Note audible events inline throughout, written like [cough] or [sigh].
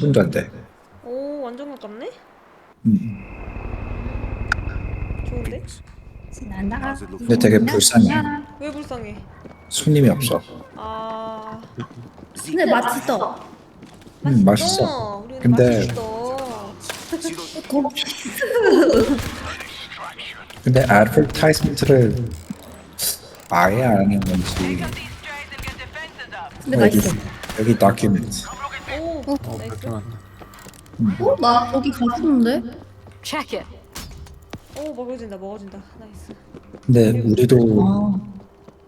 10분도 안 돼. 오 완전 가깝네? 음. 좋은데? 근데 되게 불쌍해. 왜 불쌍해? 손님이 없어. 아 근데 맛있어. 음, 맛있어. 우리 근데- 맛있어 근데 애드버타이즈먼트를 아예 안 하는 건지. 근데 여기 맛있어. 여기 다큐멘트 오 어, 나이스 그렇구나. 어? 나 거기 갔었는데? Check it. 오 먹어진다 먹어진다 나이스 근데 우리도 아.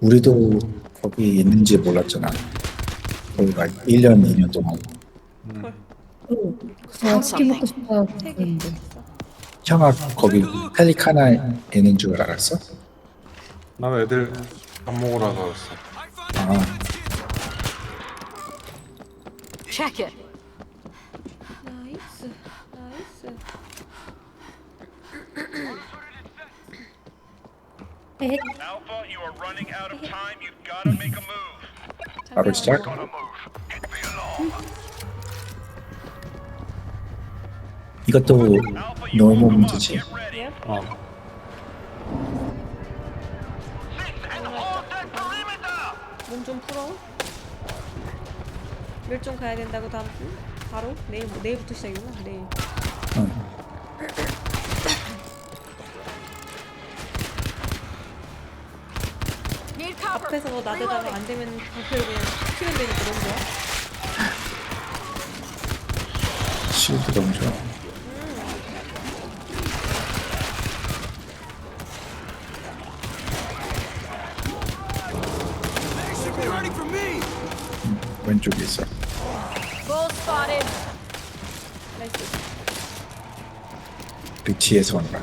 우리도 거기 있는지 몰랐잖아 거기가 1년 2년 동안 오. 아, 치킨 먹고 싶어요. 세개 그랬는데. 형아 거기 펠리카나 있는 줄 알았어? 나는 애들 밥 먹으러 가서 아 Check it. 나이스 나이스 에? Alpha, you are running out of time. You've got to make a move. the alarm. 이것도 Alpha, you 너무 woke 'em up. 문제지 Get ready. 예? 어 Sit and hold that perimeter. 몸좀 풀어 멸종 가야 된다고 다음 주? 바로? 내일 내일부터 시작이구나 내일 cover. 앞에서 뭐 나대다가 안 되면 방패로 그냥 치면 되니까 너무 좋아 실드 너무 좋아 음, 왼쪽에 있어 পিছিয়ে আমরা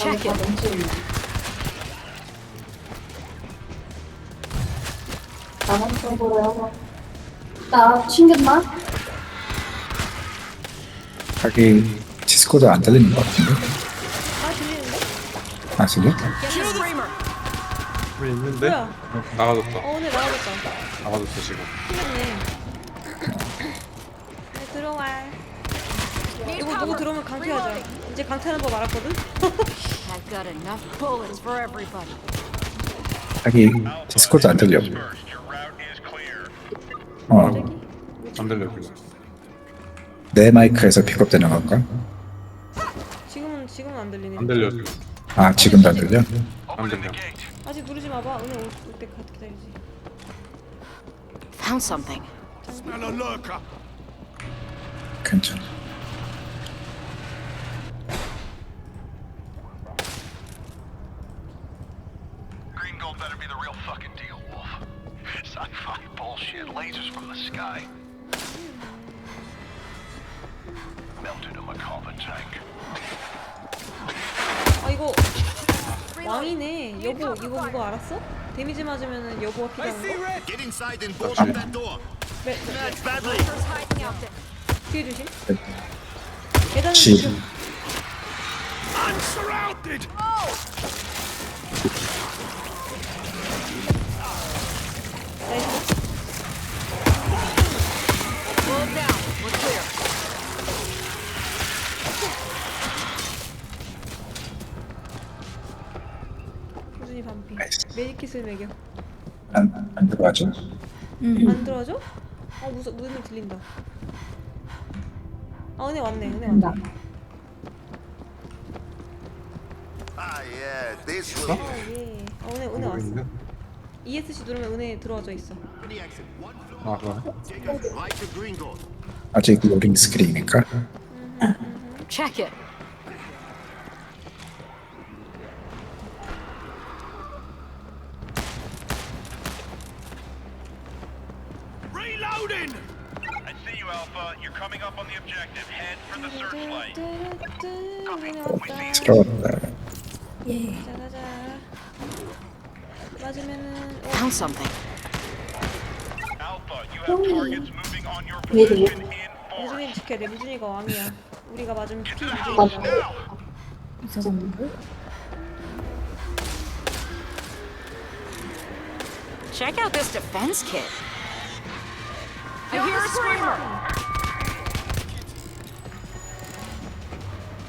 Check it. Vamos a procurar 나 챙겼나? 자기 디스코드 안 들리는 것 같은데? 아? 아 들려? 왜 있는데? 뭐야? 어, 나가졌다 어 오늘 나가겠다 나가졌어 지금 네 들어와 이거 누구. 들어오면 강퇴하자 이제 강퇴하는 법 알았거든? [laughs] I've got enough bullets for everybody. 자기 디스코드 안 들려 어, 안 들려 지금 내 마이크에서 픽업되는 건가? 지금은 지금은 안 들리네 안 들려 지금 아 지금도 안 들려? 안 들려 아직 누르지 마봐 은혜 올 때까지 기다리지 Found something. Smell a lurker. 괜찮아 Green gold better be the real fucking deal, Wolf. Sci-fi bullshit. Lasers from the sky. Melted a McCullough tank. 아 이거 왕이네 여보 이거 그거 알았어? 데미지 맞으면은 여보가 필요한 거? Get inside and bolt up that door. 네, 네, 네. Badly. 뒤에 조심 계단은 집 조심 I'm surrounded. 나 메디킷을 매겨. 안, 안 들어가죠? 안 들어줘? 어 무서 문은 들린다. 아 은혜 왔네 은혜 왔네. Ah, yeah, this will. 어예. 어, 은혜 은혜 왔어? ESC 누르면 은혜 들어와져 있어. 아 그러네 right to. 아직 로딩 스크린이니까? Check it. Coming up on the objective. Head for the searchlight. 들어왔다 예. 자자자 맞으면은 어, Found something. Alpha, you have targets moving on your position in four. 무준이 지켜야 돼. 무준이가 왕이야. 우리가 맞으면 피 House 무준이가. now. 있었는데? Check out this defense kit. I hear a screamer.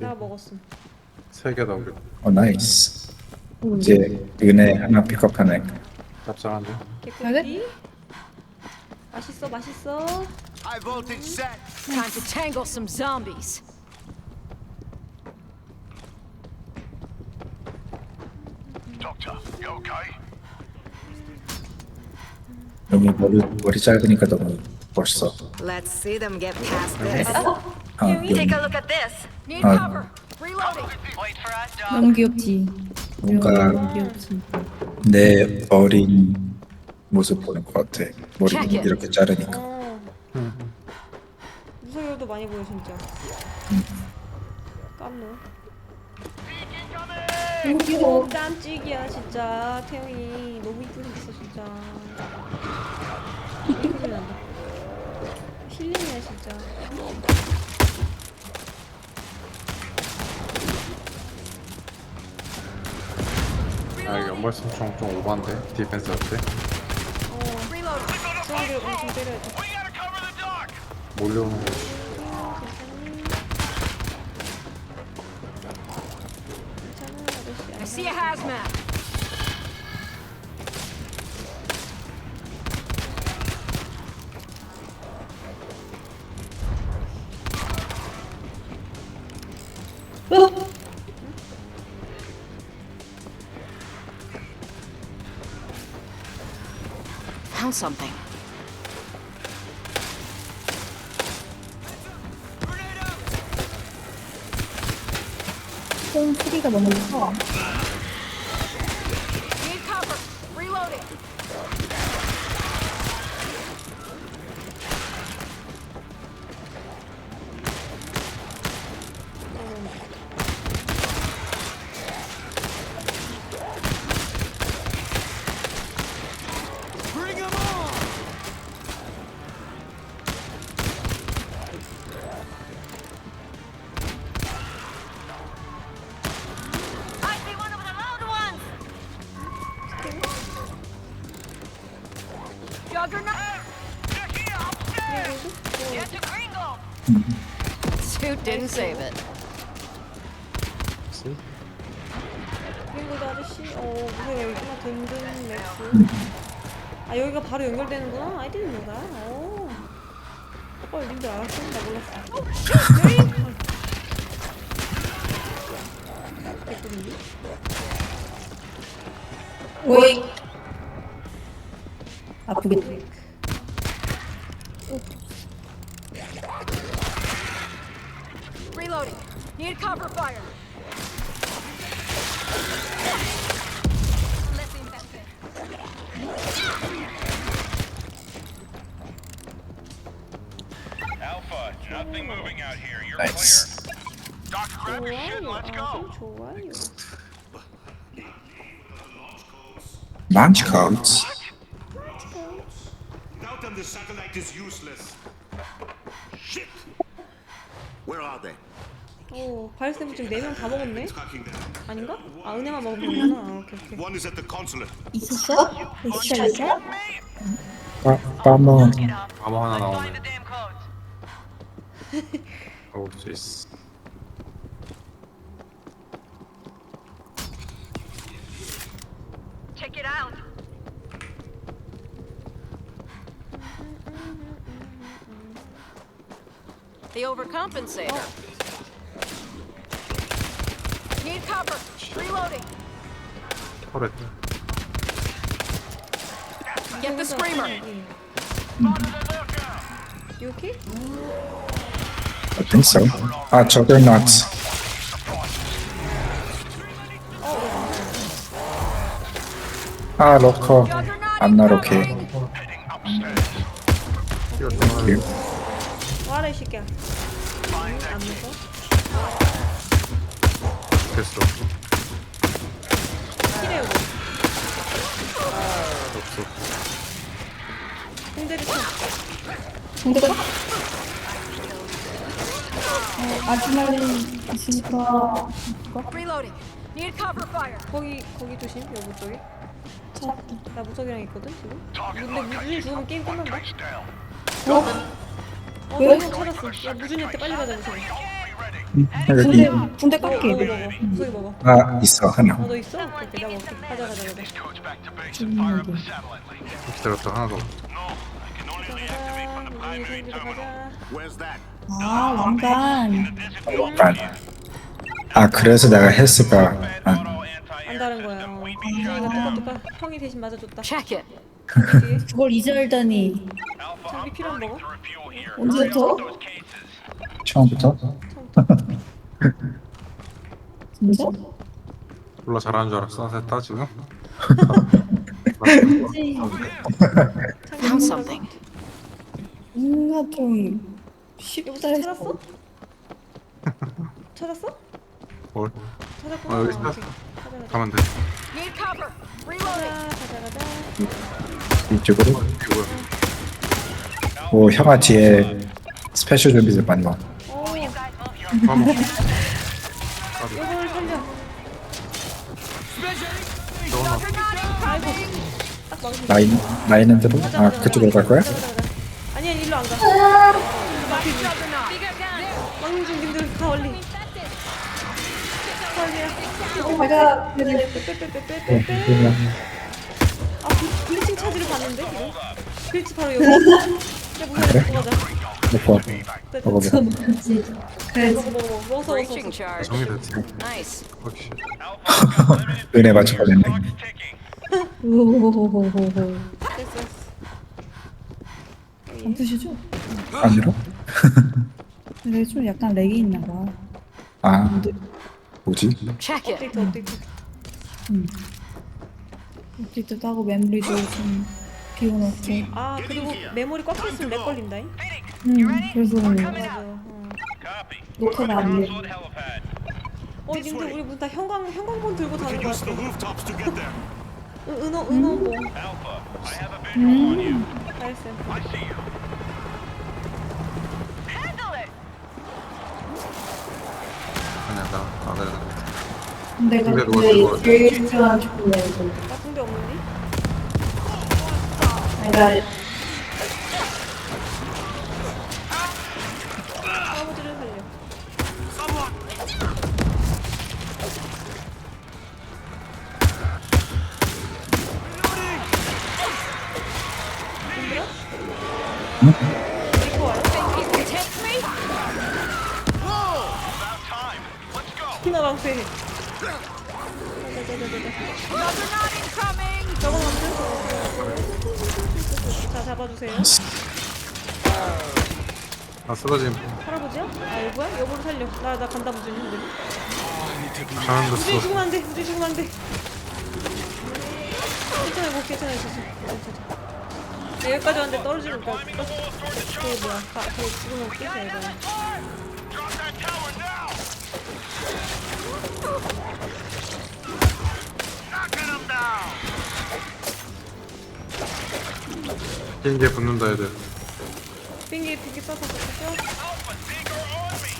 오케이 내가 먹었음. 세개다 우리 어 나이스 이제 은혜 하나 픽업하네 짭짤한데 개꿀이. 맛있어 맛있어. High voltage set. Time to tangle some zombies. Doctor, you okay? 여기 머리 머리 짧으니까 너무 멋있어 Let's see them get past this. 아 여기 Take a look at this. Need cover. Reloading. Wait for us, Doc. 너무 귀엽지? 뭔가 귀엽지? 내 어린 모습 보는 것 같아 it. 이렇게 자르니까 어. 무서워도 많이 보여 진짜. 깜놀. 너무 귀여워. 깜찍이야 진짜 태영이 너무 이쁘게 생겼어 진짜. 힐링이야 진짜. 아 이게 연발성총 좀 오반데 디펜스 할때 어. 수학을 엄청 때려야 돼. We gotta cover the dock. 몰려오는 거 괜찮아 아저씨. I see a hazmat. Found something. 총 소리가 너무 커. Didn't save it. 그리고 아저씨 어 무슨 여기구나 든든 맥스 아 여기가 바로 연결되는구나 I didn't know that 어 헐, 님들 알았어? 나 몰랐어 개꿀인데? 오이. 아프겠다. Reloading. Need cover fire. Alpha, nothing moving out here. You're 나이스 clear. Doctor, grab your shit and 좋아요 let's 아주 go. 좋아요 만치 카운트 Without them, the satellite is useless. Shit! Where are they? 오 바이러스 지금 4명 다 먹었네? 아닌가? 아 은혜만 먹으면 되구나 아, 오케이 오케이 One is at the consulate. 있었어? 진짜 있어? 빠, 빠머 아무 하나 나오네 codes. 어우 제이스 Check it out. The overcompensator. Need cover. Reloading. 터렛 Get the screamer. You okay? I think so. 아, Juggernaut. 아, 로커. I'm not okay. Thank you. 와라 이 새끼야. 됐어. 키래 여기. 없어. 홍대리 쳐. 근데 어, 아주말린 있으니까 Reloading. Need cover fire. 거기 거기 조심. 여기 쪽에. 나 무적이랑 있거든 지금. 근데 무준이 죽으면 게임 끝난다. 어, 왜? 너무 찾았어. 야 무준이한테 빨리 가자 무준이. 군대 군대 먹어 깎게 먹어 먹어. 먹어. 아, 있어, 하나. 어너 있어? 오케이 오케이, 나 먹게. 가자 가자 가자. 기다렸다 하나도. No, I can only deactivate from the 무준이 primary 생기러 terminal. 가자. Where's that? 아 왕관 반. 아, 그래서 내가 헬스가 안, 안 다른 거야. 어. 무준이가 똑같 똑같. 형이 대신 맞아줬다. Check it. 뒤에 그걸 이제 알다니 장비 필요한 here. 언제부터? 처음부터? 진짜? 몰라 잘하는 줄 알았어. 셋다 지금. Found something. 뭔가 좀 쉽다 찾았어? 찾았어? 뭘? 찾았구나. 어, 여기 오케이. 찾았어. 가자 가자. 가면 돼. Need cover. Reloading. 가자 가자 가자. 이쪽으로. 이거 오, 형아 뒤에 스페셜 좀비들 많이 와. 오, 한번 이걸 살려. 아이고, 딱 망치. 라인, 라인 핸드로? 가자, 아, 가자, 그쪽으로 갈 거야? 가자. 아니야, 일로 안 가. 망중님들 다 얼리. 얼리야. 내가 빼빼빼빼빼빼. 아, 그 블리칭 차지를 봤는데. 블리치 바로 여기. 야, 무슨 먹고 가자. 먹고 네, 먹어보자. 먹지 그래야지 먹어 먹어 먹어. 먹어서 Breaching 먹어서. charge. 정리됐지. Nice. 오케이. 은혜 맞춰야 됐네. 오호호호호호 됐어. 됐어. 안? 아니로? [laughs] 근데 좀 약간 렉이 있나 봐 아, 뭐지? Check it. 업데이트 업데이트. 업데이트도 하고 메모리도 좀 비워놓고 아 그리고 메모리 꽉 찼으면 렉 걸린다잉. 음 그래서. 어. 안 돼. 어 님들 우리 무슨 다 형광 형광봉 들고 다니는 거 같아. 은- 은어 은어봉. You. 나이스. 나안 그래. 내가 근데 근데 누가 들고 제일 중요한 이거 나 군대 없는데? 내가 아 쓰러짐. 할아버지야? 아 여보야? 여보를 살려. 나 나 간다 무준이 힘들. 가는 무준이 됐어. 죽으면 안 돼. 무준이 죽으면 안 돼. 괜찮아 뭐 괜찮아 괜찮아. 괜찮아. 야, 여기까지 왔는데 떨어지는 거. 그 뭐야? 가, 그 죽으면 끝이야 이거. Drop that tower now. Knocking them down. 비행기에 붙는다 애들. 비행기 비행기 써서 잡혔죠? Alpha, Seeker on me.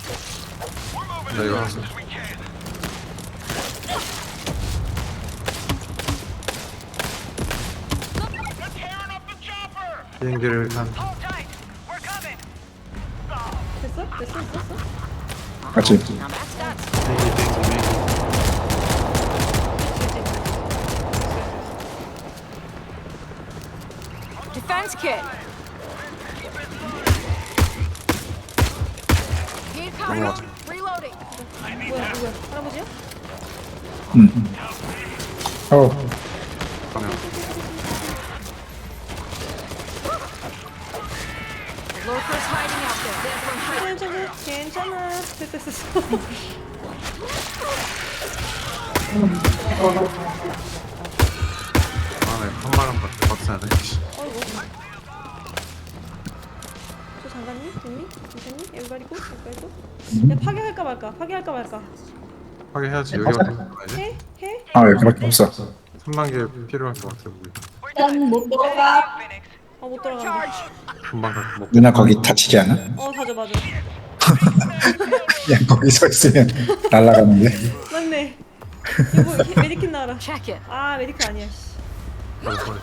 We're moving 나 as 이거 fast 하자. as we can. They're tearing up the chopper. 비행기를 한 Hold tight. We're coming. 됐어? 됐어? 됐어? 같이. Now that's that. Defense kit. 넘어가자. 뭐야 누구야? 할아버지야? 응. 음. 응. 어. 괜찮아 괜찮아. 됐어 됐어. 다음에 한 마리 한 박스 박스 하네. 저 장관님? 됐니? 괜찮니? 여기 가리고 여기 가리고 야 파괴할까 말까 파괴할까 말까 하게해야지 여기 같은 거 해? 해? 아 여기밖에 없어 3만 개 필요할 것 같아 우리 딴못 들어가. 어못 들어간다 금방 갈 누나 거기 다치지 않아? 어 맞아 맞아 [laughs] 그냥 거기 서 있으면 [laughs] 날아가는데 맞네 이거 히- 메디킷 나와라 Check it. 아 메디킷 아니야 씨. 빨리 빨리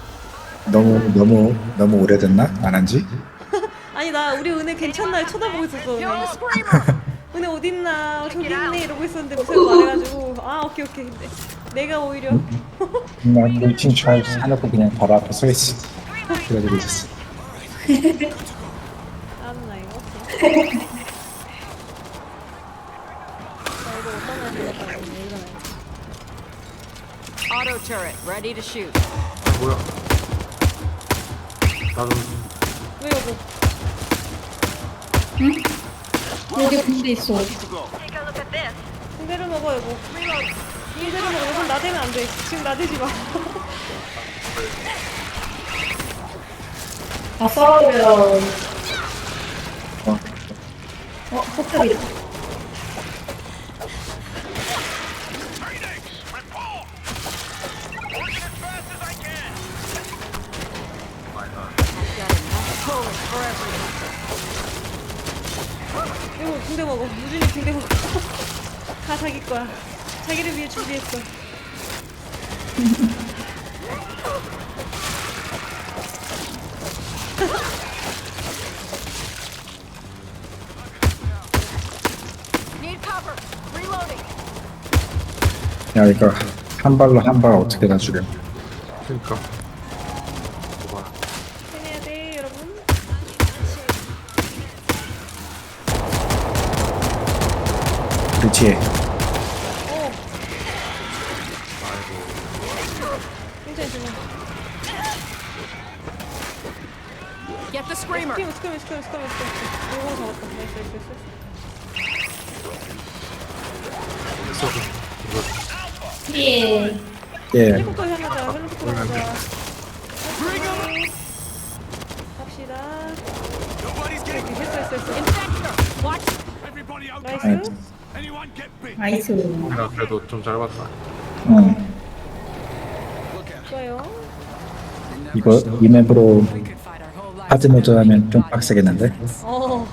너무 너무 너무 오래됐나? 안 한지? 아니 나 우리 은혜 괜찮나 쳐다보고 있었어 은혜. [laughs] 은혜 어딨나? 저기 있네 이러고 있었는데 무슨 말해가지고. 아 오케이 오케이. 근데 내가 오히려. 나 뭉친 잘 사놓고 그냥 바로 앞에 서 있어. 그래가지고 있었어 아나 이거? 오케이. [laughs] 자 이거 어떤 날 되겠다 이거 이거네 Auto turret, ready to shoot. 아, 뭐야? 나도 왜 여보 여기 군대 있어. 붕대를 먹어 여보 붕대를 먹어. 우선 나대면 안 돼. 지금 나대지 마. [laughs] 다 싸우면. 어, 호텔이. Got 여보 붕대 먹어. 무준이 붕대 먹어. [laughs] 다 자기 거야. 자기를 위해 준비했어. [laughs] Need cover. Reloading. 야 이거 한 발로 한 발 어떻게 다 죽여? 그니까 우리 뒤에 어 괜찮아 괜찮아 Get the screamer. 스크림 스크림 스크림 스크림 스크림 요거 잡았다 나이스 나이스 나이스 있어 이거 예. 예 헬리콥터 향하자 헬리콥터 가자 갑시다 Nobody's getting 오케이 했어 했어 했어 Infector. Watch. everybody out. 나이스 bit? 나이스. 나 그래도 좀 잘 봤다 응. 좋아요 이거 이 맵으로. 하드 모드 하면 좀 빡세겠는데? 어.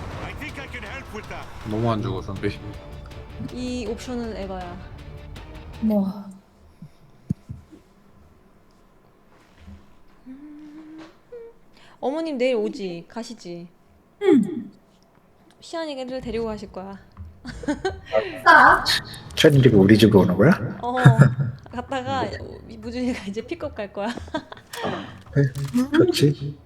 너무 안 죽어 선비 이 옵션은 에바야 뭐. 어머님 내일 오지 가시지 응 시안이가 애들 데리고 가실 거야 싸. 천일이가 우리 집으로 오는 거야? 어 갔다가 [laughs] 무준이가 이제 픽업 갈 거야 좋지